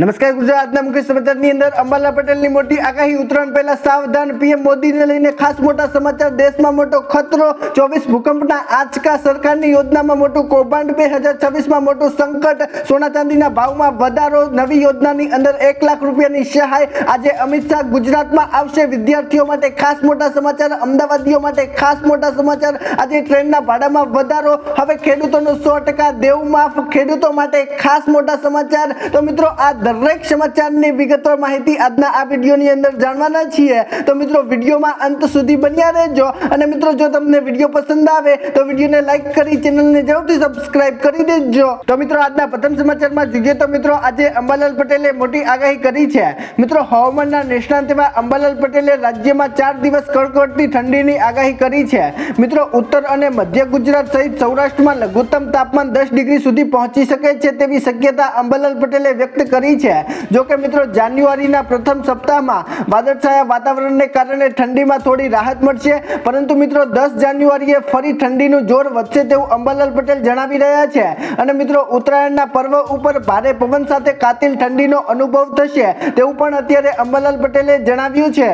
નમસ્કાર ગુજરાતના મુખ્ય સમાચારની અંદર અંબાલા પટેલની મોટી આગાહી ઉત્તરાયણ પહેલા સાવધાન પીએમ મોદીને લઈને ખાસ મોટા સમાચાર. દેશમાં મોટો ખતરો, ચોવીસ ભૂકંપના આંચકા, સરકારની યોજનામાં મોટું કૌભાંડ, બે હજાર છવ્વીસમાં મોટું સંકટ. સોના ચાંદીના ભાવમાં વધારો, નવી યોજનાની અંદર એક લાખ રૂપિયાની સહાય. આજે અમિત શાહ ગુજરાતમાં આવશે. વિદ્યાર્થીઓ માટે ખાસ મોટા સમાચાર, અમદાવાદીઓ માટે ખાસ મોટા સમાચાર. આજે ટ્રેનના ભાડામાં વધારો. હવે ખેડૂતોનું સો ટકા દેવમાફ ખેડૂતો માટે ખાસ મોટા સમાચાર. તો મિત્રો, આ દરેક સમાચારની વિગતવાર માહિતી આજના આ વિડીયોની અંદર જાણવાના છીએ. તો મિત્રો, વિડીયોમાં અંત સુધી બન્યા રહેજો. અને મિત્રો, જો તમને વીડિયો પસંદ આવે, તો વિડીયોને લાઈક કરી ચેનલને જરૂરથી સબસ્ક્રાઇબ કરી દેજો. તો મિત્રો, આજના પ્રથમ સમાચારમાં જોઈએ તો મિત્રો, આજે અંબાલાલ પટેલે મોટી આગાહી કરી છે. મિત્રો, હવામાનના નિષ્ણાંત એવા અંબાલાલ પટેલે રાજ્યમાં ચાર દિવસ કડકડતી ઠંડીની આગાહી કરી છે. મિત્રો, ઉત્તર અને મધ્ય ગુજરાત સહિત સૌરાષ્ટ્રમાં લઘુત્તમ તાપમાન દસ ડિગ્રી સુધી પહોંચી શકે છે તેવી શક્યતા અંબાલાલ પટેલે વ્યક્ત કરી છે. જોકે મિત્રો, જાન્યુઆરીના પ્રથમ સપ્તાહમાં વાદળછાયા વાતાવરણને કારણે ઠંડીમાં થોડી રાહત મળશે. પરંતુ મિત્રો, દસ જાન્યુઆરીએ ફરી ઠંડીનું જોર વધશે તેવું અંબાલાલ પટેલ જણાવી રહ્યા છે. અને મિત્રો, ઉત્તરાયણના પર્વ ઉપર ભારે પવન સાથે કાતિલ ઠંડીનો અનુભવ થશે તેવું પણ અત્યારે અંબાલાલ પટેલે જણાવ્યું છે.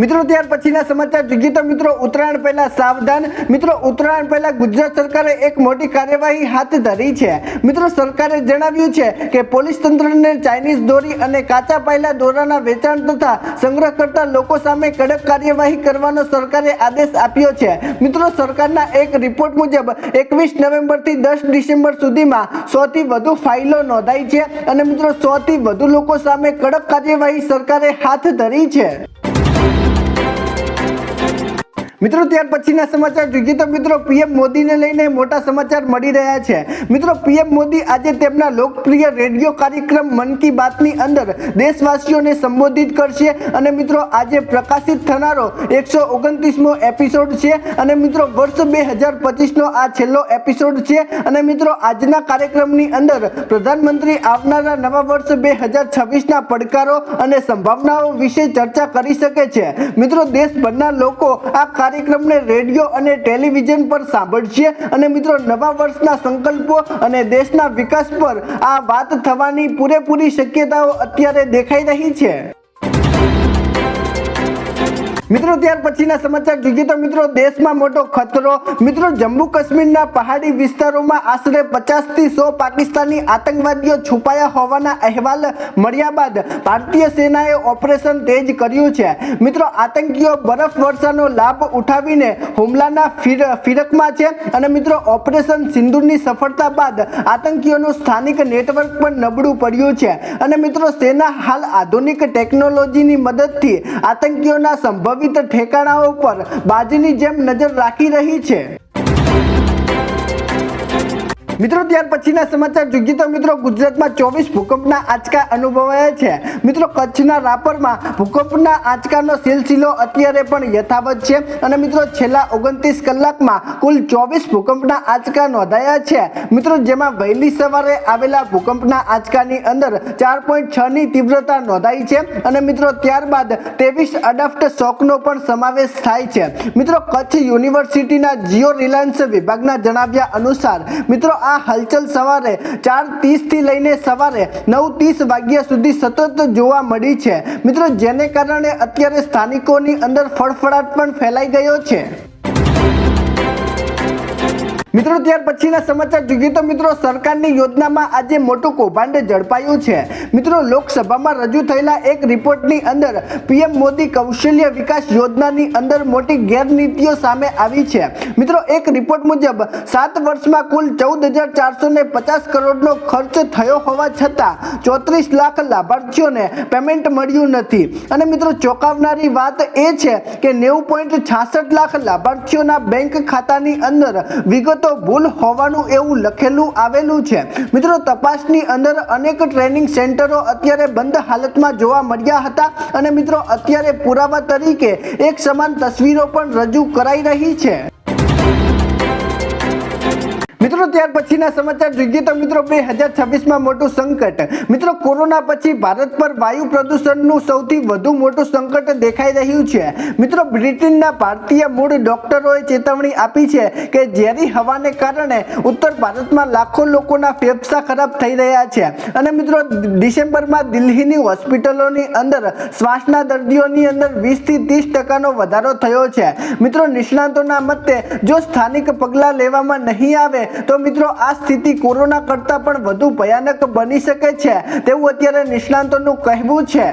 મિત્રો, ત્યાર પછીના સમાચાર જોઈએ તો મિત્રો, ઉત્તરાયણ પહેલા સાવધાન. મિત્રો, ઉત્તરાયણ પહેલા ગુજરાત સરકારે એક મોટી કાર્યવાહી હાથ ધરી છે. મિત્રો, સરકારે જણાવ્યું છે કે પોલીસ તંત્રને ચાઇનીઝ દોરી અને કાચા પાયલા દોરાના વેચાણ તથા સંગ્રહ કરતા લોકો સામે કડક કાર્યવાહી કરવાનો સરકારે આદેશ આપ્યો છે. મિત્રો, સરકારના એક રિપોર્ટ મુજબ, એકવીસ નવેમ્બરથી દસ ડિસેમ્બર સુધીમાં સોથી વધુ ફાઇલો નોંધાઈ છે અને મિત્રો, સોથી વધુ લોકો સામે કડક કાર્યવાહી સરકારે હાથ ધરી છે. મિત્રો, ત્યાર પછીના સમાચાર જોઈએ તો મિત્રો, પીએમ મોદીને લઈને મોટા સમાચાર મળી રહ્યા છે. મિત્રો, પીએમ મોદી આજે તેમના લોકપ્રિય રેડિયો કાર્યક્રમ મન કી બાતની અંદર દેશવાસીઓને સંબોધિત કરશે અને મિત્રો, આજે પ્રકાશિત થનારો એકસો ઓગણત્રીસમો એપિસોડ છે અને મિત્રો, વર્ષ બે હજાર પચીસનો આ છેલ્લો એપિસોડ છે અને મિત્રો, આજના કાર્યક્રમની અંદર પ્રધાનમંત્રી આવનારા નવા વર્ષ બે હજાર છવ્વીસના પડકારો અને સંભાવનાઓ વિશે ચર્ચા કરી શકે છે. મિત્રો, દેશભરના લોકો આ કાર્યક્રમને રેડિયો અને ટેલિવિઝન પર સાંભળશે. અને મિત્રો, નવા વર્ષના સંકલ્પો અને દેશના વિકાસ પર આ વાત થવાની પૂરેપૂરી શક્યતાઓ અત્યારે દેખાઈ રહી છે. મિત્રો, ત્યાર પછીના સમાચાર જોઈએ તો મિત્રો, દેશમાં મોટો ખતરો. મિત્રો, જમ્મુ કાશ્મીરના પહાડી વિસ્તારોમાં આશરે પચાસથી સો પાકિસ્તાની આતંકવાદીઓ છુપાયા હોવાના અહેવાલ મળ્યા બાદ ભારતીય સેનાએ ઓપરેશન તેજ કર્યું છે. મિત્રો, આતંકીઓ બરફ વર્ષાનો લાભ ઉઠાવીને હુમલાના ફિર, ફિરકમાં છે અને મિત્રો, ઓપરેશન સિંદૂરની સફળતા બાદ આતંકીઓનું સ્થાનિક નેટવર્ક પણ નબળું પડ્યું છે. અને મિત્રો, સેના હાલ આધુનિક ટેકનોલોજીની મદદથી આતંકીઓના સંભવિત ઠેકાણાઓ પર બાજીની જેમ નજર રાખી રહી છે. મિત્રો, ત્યાર પછીના સમાચાર જોઈએ તો મિત્રો, ગુજરાતમાં ચોવીસ ભૂકંપના આંચકા અનુભવાયા છે. મિત્રો, કચ્છના રાપરમાં ભૂકંપના આંચકાનો સિલસિલો અત્યારે પણ યથાવત છે અને મિત્રો, છેલ્લા ઓગણત્રીસ કલાકમાં કુલ ચોવીસ ભૂકંપના આંચકા નોંધાયા છે. મિત્રો, જેમાં વહેલી સવારે આવેલા ભૂકંપના આંચકાની અંદર ચાર પોઈન્ટ છ ની તીવ્રતા નોંધાઈ છે અને મિત્રો, ત્યારબાદ ત્રેવીસ અડફ્ટ શોકનો પણ સમાવેશ થાય છે. મિત્રો, કચ્છ યુનિવર્સિટીના જીઓ રિલાયન્સ વિભાગના જણાવ્યા અનુસાર, મિત્રો, આ હલચલ સવારે ચારથી લઈને સવારે નવ ત્રીસ વાગ્યા સુધી સતત જોવા મળી છે. મિત્રો, જેને કારણે અત્યારે સ્થાનિકોની અંદર ફળફળાટ પણ ફેલાઈ ગયો છે. મિત્રો, ત્યાર પછીના સમાચાર જોઈએ તો મિત્રો, સરકારની યોજનામાં આજે મોટું કૌભાંડ ઝડપાયું છે. મિત્રો, લોકસભામાં રજૂ થયેલા એક રિપોર્ટની અંદર પીએમ મોદી કૌશલ્ય વિકાસ યોજનાની અંદર મોટી ગેરનીતિઓ સામે આવી છે. મિત્રો, એક રિપોર્ટ મુજબ, સાત વર્ષમાં કુલ ચૌદ હજાર ચારસો ને પચાસ કરોડનો ખર્ચ થયો હોવા છતાં ચોત્રીસ લાખ લાભાર્થીઓને પેમેન્ટ મળ્યું નથી. અને મિત્રો, ચોંકાવનારી વાત એ છે કે નેવું પોઈન્ટ છાસઠ લાખ લાભાર્થીઓના બેંક ખાતાની અંદર વિગત તો ભૂલ હોવાનું એવું લખેલું આવેલું છે. મિત્રો, તપાસની અંદર અનેક ટ્રેનિંગ સેન્ટરો અત્યારે બંધ હાલતમાં જોવા મળ્યા હતા અને મિત્રો, અત્યારે પુરાવા તરીકે એક સમાન તસવીરો પણ રજૂ કરાઈ રહી છે. મિત્રો, ત્યાર પછીના સમાચાર જોઈએ તો મિત્રો, બે હજાર છવ્વીસમાં મોટું સંકટ. મિત્રો, કોરોના પછી ભારત પર વાયુ પ્રદૂષણનું સૌથી વધુ મોટું સંકટ દેખાઈ રહ્યું છે. મિત્રો, બ્રિટનના ભારતીય મૂળ ડોક્ટરોએ ચેતવણી આપી છે કે ઝેરી હવાને કારણે ઉત્તર ભારતમાં લાખો લોકોના ફેફસા ખરાબ થઈ રહ્યા છે. અને મિત્રો, ડિસેમ્બરમાં દિલ્હીની હોસ્પિટલોની અંદર શ્વાસના દર્દીઓની અંદર વીસથી ત્રીસ ટકાનો વધારો થયો છે. મિત્રો, નિષ્ણાતોના મતે, જો સ્થાનિક પગલાં લેવામાં નહીં આવે તો મિત્રો, આ સ્થિતિ કોરોના કરતાં પણ વધુ ભયાનક બની શકે છે તેવું અત્યારે નિષ્ણાંતોનું કહેવું છે.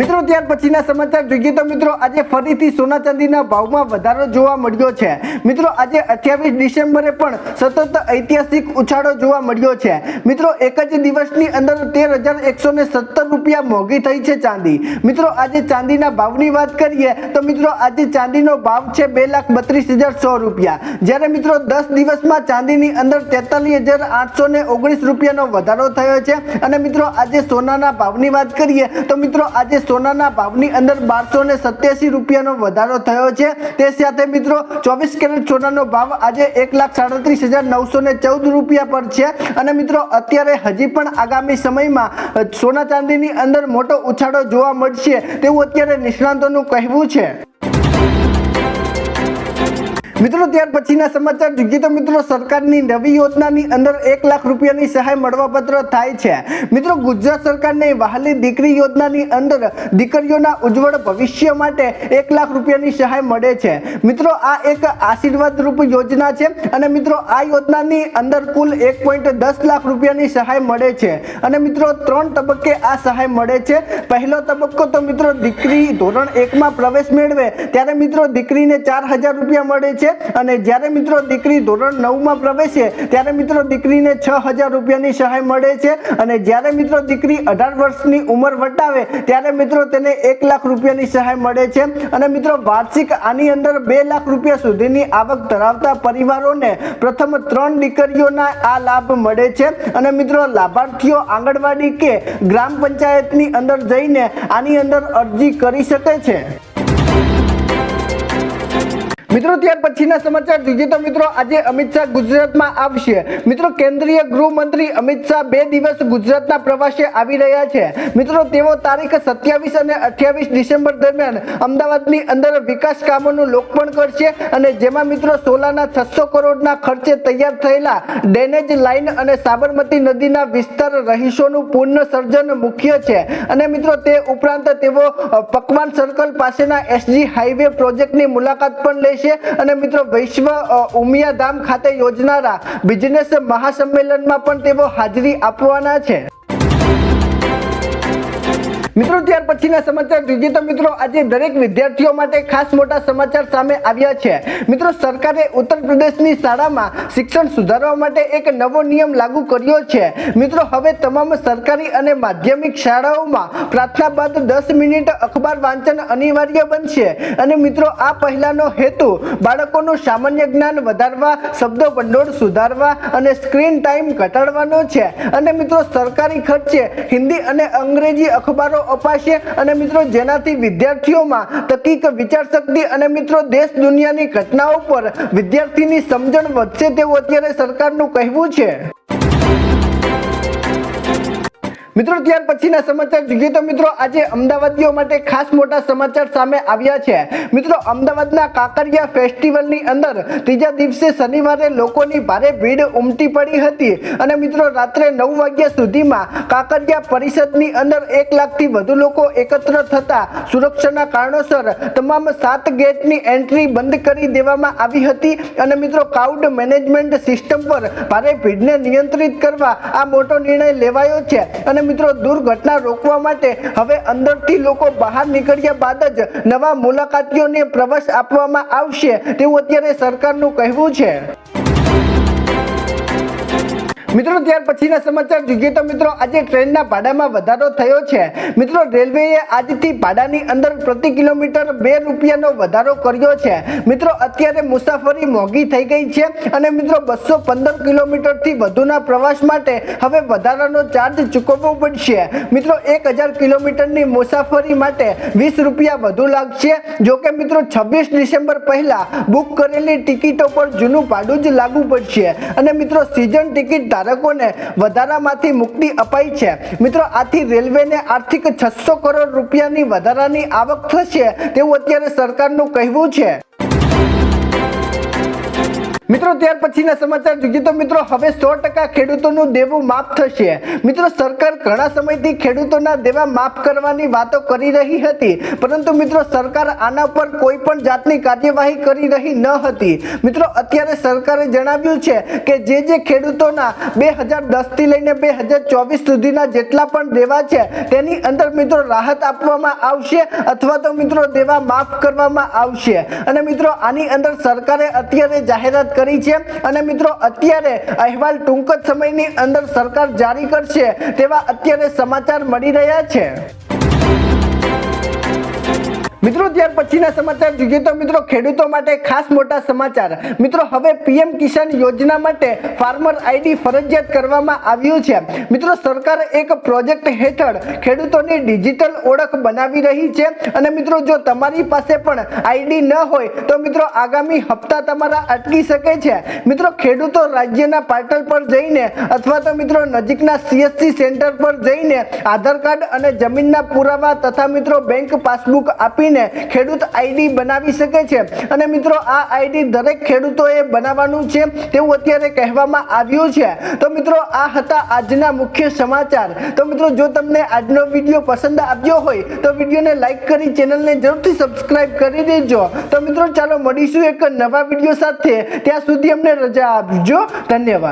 મિત્રો, ત્યાર પછીના સમાચાર જોઈએ તો મિત્રો, આજે ફરીથી સોના ચાંદીના ભાવમાં વધારો જોવા મળ્યો છે. મિત્રો, આજે અઠ્યાવીસ ડિસેમ્બરે પણ સતત ઐતિહાસિક ઉછાળો જોવા મળ્યો છે. મિત્રો, એક જ દિવસની અંદર તેર હજાર એકસો ને સત્તર રૂપિયા મોંઘી થઈ છે ચાંદી. મિત્રો, આજે ચાંદીના ભાવની વાત કરીએ તો મિત્રો, આજે ચાંદીનો ભાવ છે બે લાખ બત્રીસ હજાર સો રૂપિયા. જ્યારે મિત્રો, દસ દિવસમાં ચાંદીની અંદર તેતાલીસ હજાર આઠસો ને ઓગણીસ રૂપિયાનો વધારો થયો છે. અને મિત્રો, આજે સોનાના ભાવની વાત કરીએ તો મિત્રો, આજે સોનાના ભાવની અંદર બારસો ને સત્યાસી રૂપિયાનો વધારો થયો છે. તે સાથે મિત્રો ચોવીસ કેરેટ સોનાનો ભાવ આજે એક લાખ સાડત્રીસ હજાર નવસો ને ચૌદ રૂપિયા પર છે. અને મિત્રો અત્યારે હજી પણ આગામી સમયમાં સોના ચાંદીની અંદર મોટો ઉછાળો જોવા મળશે તેવું અત્યારે નિષ્ણાંતોનું કહેવું છે. મિત્રો, ત્યાર પછીના સમાચાર જોઈએ તો મિત્રો, સરકારની નવી યોજનાની અંદર એક લાખ રૂપિયાની સહાય મળવાપત્ર થાય છે. મિત્રો, ગુજરાત સરકારને વહાલી દીકરી યોજનાની અંદર દીકરીઓના ઉજ્જવળ ભવિષ્ય માટે એક લાખ રૂપિયાની સહાય મળે છે. મિત્રો, આ એક આશીર્વાદ રૂપ યોજના છે અને મિત્રો, આ યોજનાની અંદર કુલ એક પોઈન્ટ દસ લાખ રૂપિયાની સહાય મળે છે અને મિત્રો, ત્રણ તબક્કે આ સહાય મળે છે. પહેલો તબક્કો તો મિત્રો, દીકરી ધોરણ એકમાં પ્રવેશ મેળવે, ત્યારે મિત્રો, દીકરીને ચાર હજાર રૂપિયા મળે છે અને જ્યારે મિત્રો દીકરી ધોરણ નવમાં પ્રવેશે, ત્યારે મિત્રો દીકરીને છ હજાર રૂપિયાની સહાય મળે છે અને જ્યારે મિત્રો દીકરી અઢાર વર્ષની ઉંમર વટાવે, ત્યારે મિત્રો તેને એક લાખ રૂપિયાની સહાય મળે છે. અને મિત્રો વાર્ષિક આની અંદર બે લાખ રૂપિયા સુધીની આવક ધરાવતા પરિવારોને પ્રથમ ત્રણ દીકરીઓના આ લાભ મળે છે. અને મિત્રો લાભાર્થીઓ આંગણવાડી કે ગ્રામ પંચાયતની અંદર જઈને આની અંદર અરજી કરી શકે છે. મિત્રો, ત્યાર પછીના સમાચાર. જોઈએ તો મિત્રો, આજે અમિત શાહ ગુજરાતમાં આવશે. મિત્રો, કેન્દ્રીય ગૃહમંત્રી અમિત શાહ બે દિવસ ગુજરાતના પ્રવાસે આવી રહ્યા છે. મિત્રો, તેઓ તારીખ સત્યાવીસ અને અઠ્યાવીસ ડિસેમ્બર દરમિયાન અમદાવાદની અંદર વિકાસ કામોનું લોકાર્પણ કરશે અને જેમાં મિત્રો, સોલાના છસો કરોડના ખર્ચે તૈયાર થયેલા ડેનેજ લાઇન અને સાબરમતી નદીના વિસ્તાર રહીશોનું પુનઃસર્જન મુખ્ય છે. અને મિત્રો, તે ઉપરાંત તેઓ પકવાન સર્કલ પાસેના એસજી હાઈવે પ્રોજેક્ટની મુલાકાત પણ લેશે. અને મિત્રો વૈશ્વ ઉમિયાધામ ખાતે યોજનારા બિઝનેસ મહાસંમેલનમાં પણ તેઓ હાજરી આપવાના છે. મિત્રો, ત્યાર પછીના સમાચાર જોઈએ તો મિત્રો, આજે દરેક વિદ્યાર્થીઓ માટે ખાસ મોટા સમાચાર સામે આવ્યા છે. મિત્રો, સરકારે ઉત્તર પ્રદેશની શાળામાં શિક્ષણ સુધારવા માટે એક નવો નિયમ લાગુ કર્યો છે. મિત્રો, હવે તમામ સરકારી અને માધ્યમિક શાળાઓમાં પ્રાર્થના બાદ દસ મિનિટ અખબાર વાંચન અનિવાર્ય બનશે. અને મિત્રો, આ પહેલાંનો હેતુ, બાળકોનું સામાન્ય જ્ઞાન વધારવા, શબ્દો ભંડોળ સુધારવા અને સ્ક્રીન ટાઈમ ઘટાડવાનો છે. અને મિત્રો, સરકારી ખર્ચે હિન્દી અને અંગ્રેજી અખબારો અપાશે અને મિત્રો જેનાથી વિદ્યાર્થીઓમાં તકીક વિચાર શક્તિ અને મિત્રો દેશ દુનિયાની ઘટનાઓ પર વિદ્યાર્થીની સમજણ વધશે તેવું અત્યારે સરકારનું કહેવું છે. મિત્રો, ત્યાર પછીના સમાચાર જોઈએ તો મિત્રો, આજે અમદાવાદીઓ માટે ખાસ મોટા સમાચાર સામે આવ્યા છે. મિત્રો, અમદાવાદના કાંકરિયા ફેસ્ટિવલની અંદર ત્રીજા દિવસે શનિવારે લોકોની ભારે ભીડ ઉમટી પડી હતી. અને મિત્રો, રાત્રે નવ વાગ્યા સુધીમાં કાંકરિયા પરિષદની અંદર એક લાખથી વધુ લોકો એકત્ર થતા સુરક્ષાના કારણોસર તમામ સાત ગેટની એન્ટ્રી બંધ કરી દેવામાં આવી હતી. અને મિત્રો ક્રાઉડ મેનેજમેન્ટ સિસ્ટમ પર ભારે ભીડને નિયંત્રિત કરવા આ મોટો નિર્ણય લેવાયો છે. અને મિત્રો, દુર્ઘટના રોકવા માટે હવે અંદરથી લોકો બહાર નીકળ્યા બાદ જ નવા મુલાકાતીઓને પ્રવેશ આપવામાં આવશે તેવું અત્યારે સરકારનું કહેવું છે. મિત્રો, ત્યાર પછીના સમાચાર જોઈએ તો મિત્રો, આજે ટ્રેનના ભાડામાં વધારો થયો છે. મિત્રો, રેલવેએ આજથી ભાડાની અંદર પ્રતિ કિલોમીટર બે રૂપિયાનો વધારો કર્યો છે. મિત્રો, અત્યારે મુસાફરી મોંઘી થઈ ગઈ છે અને મિત્રો, બસો પંદર કિલોમીટરથી વધુના પ્રવાસ માટે હવે વધારાનો ચાર્જ ચૂકવવો પડશે. મિત્રો, એક હજાર કિલોમીટરની મુસાફરી માટે વીસ રૂપિયા વધુ લાગશે. જોકે મિત્રો, છવ્વીસ ડિસેમ્બર પહેલાં બુક કરેલી ટિકિટો પર જૂનું ભાડું જ લાગુ પડશે. અને મિત્રો સિઝન ટિકિટ ધારકોને વધારામાંથી મુક્તિ અપાઈ છે. મિત્રો, આથી રેલવેને આર્થિક છસો કરોડ રૂપિયાની વધારાની આવક થશે તેવું અત્યારે સરકારનું કહેવું છે. મિત્રો, ત્યાર પછીના સમાચાર જોઈએ તો મિત્રો, હવે સો ટકા ખેડૂતોનું દેવું માફ થશે. મિત્રો, સરકાર ઘણા સમયથી ખેડૂતોના દેવા માફ કરવાની વાતો કરી રહી હતી. પરંતુ મિત્રો, સરકાર આના પર કોઈ પણ જાતની કાર્યવાહી કરી રહી ન હતી. મિત્રો, અત્યારે સરકારે જણાવ્યું છે કે જે જે ખેડૂતોના બે હજાર દસથી લઈને બે હજાર ચોવીસ સુધીના જેટલા પણ દેવા છે, તેની અંદર મિત્રો રાહત આપવામાં આવશે અથવા તો મિત્રો દેવા માફ કરવામાં આવશે. અને મિત્રો, આની અંદર સરકારે અત્યારે જાહેરાત કરી છે. અને મિત્રો, અત્યારે અહેવાલ ટૂંક જ સમયની અંદર સરકાર જારી કરશે તેવા અત્યારે સમાચાર મળી રહ્યા છે. મિત્રો, ત્યાર પછીના સમાચાર જોઈએ તો મિત્રો, ખેડૂતો માટે ખાસ મોટા સમાચાર. મિત્રો, હવે પીએમ કિસાન યોજના માટે ફાર્મર આઈડી ફરજિયાત કરવામાં આવ્યું છે. મિત્રો, સરકાર એક પ્રોજેક્ટ હેઠળ ખેડૂતોની ડિજિટલ ઓળખ બનાવી રહી છે. અને મિત્રો, જો તમારી પાસે પણ આઈડી ન હોય, તો મિત્રો, આગામી હપ્તા તમારા અટકી શકે છે. મિત્રો, ખેડૂતો રાજ્યના પાર્ટલ પર જઈને અથવા તો મિત્રો, નજીકના સીએસસી સેન્ટર પર જઈને આધાર કાર્ડ અને જમીનના પુરાવા તથા મિત્રો, બેંક પાસબુક આપીને ખેડૂત આઈડી બનાવી શકે છે. અને મિત્રો, આ આઈડી દરેક ખેડૂતોએ બનાવવાનું છે તેવું અત્યારે કહેવામાં આવ્યું છે. તો મિત્રો, આ હતા આજના મુખ્ય સમાચાર. તો મિત્રો, જો તમને આજનો વીડિયો પસંદ આવ્યો હોય, તો વિડીયોને લાઈક કરી ચેનલને જરૂરથી સબસ્ક્રાઇબ કરી દેજો. તો મિત્રો, ચાલો મળીશું એક નવા વીડિયો સાથે. ત્યાં સુધી અમને રજા આપજો. ધન્યવાદ.